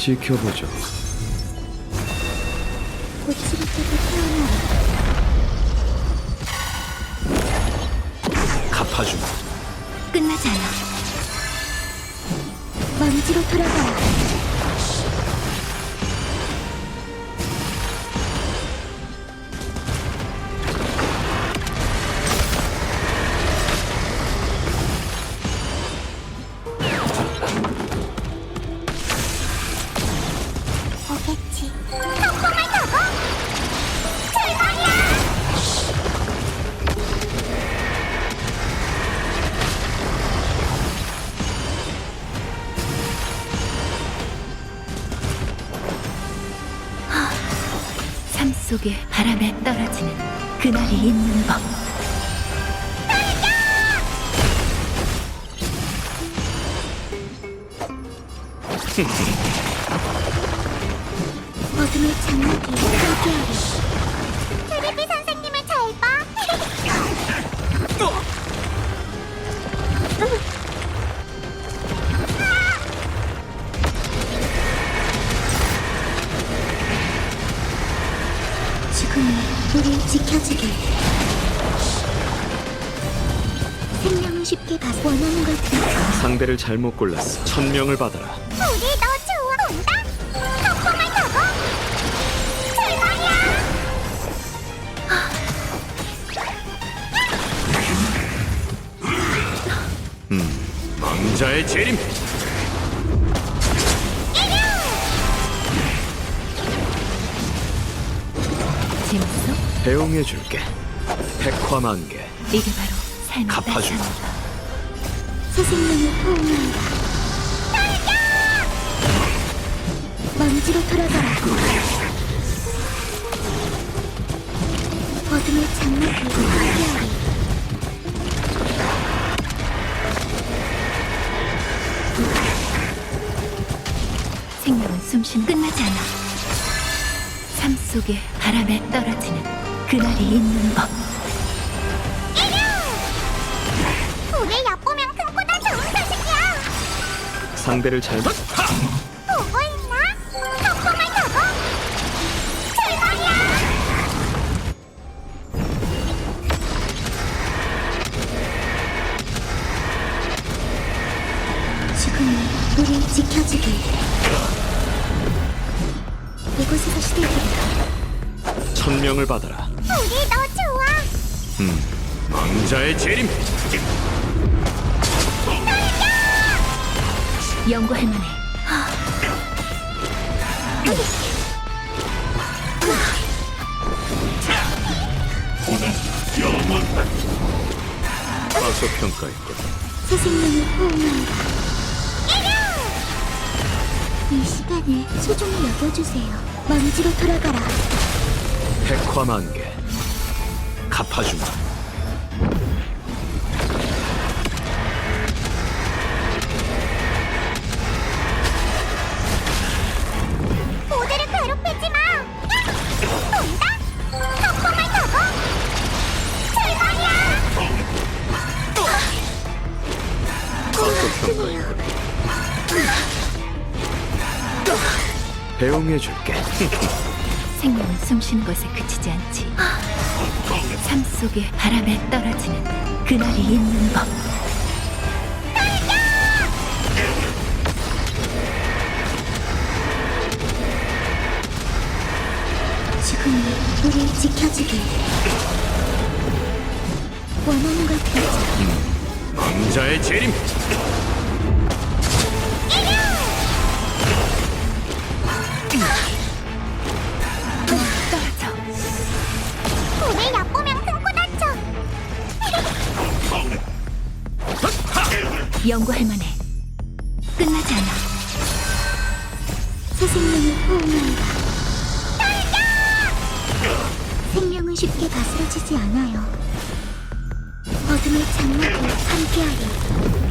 지켜보죠. 갚아주마. 끝나지 않아 먼지로 돌아가 속에 바람에 떨어지는 그날이 있는 법. 어둠의 장막이 함께하리 지금은 우릴 지켜주길. 생명은 쉽게 가 원하는 걸 들어. 상대를 잘못 골랐어. 천명을 받아라. 우리 너 좋아 온다. 성공을 타고 출발이야. 왕자의 재림. 재밌어? 배웅해줄게. 백화만개. 이게 바로 삶의 갚아주마. 따뜻함이다. 새 생명을 포옹한다. 먼지로 돌아가라. 어둠의 장막을 함께하리. 생명은 숨쉬는 끝나지 않아. 삶 속에 바람에 떨어지는 그날이 있는 법. 우리 얕보면 큰보다 좋은 소식이야. 상대를 잘못. 하! 보고 있나? 성공을 타고 출발이야. 지금은 우릴 지켜주길. 이곳에서 시대기다. 천명을 받아라. 우리 너 좋아. 음. 왕자의 재림. 연구할 만해. 과소 평가했군. 새 생명을 호응한다. 이 시간을 소중히 여겨주세요. 먼지로 돌아가라. 백화만개. 갚아주마. 모두를 괴롭히지 마. 온다. 성공을 타고 출발이야. 과소평가했군. 배웅해줄게. 생명은 숨 쉬는 것에 그치지 않지. 삶 속에 바람에 떨어지는 그날이 있는 법. 지금은 우릴 지켜주길. 원하는 걸 빌자. 왕자의 재림. 연구할 만해. 끝나지 않아. 새 생명을 호응한다. 생명은 쉽게 다스려지지 않아요. 어둠의 장막을 함께하리.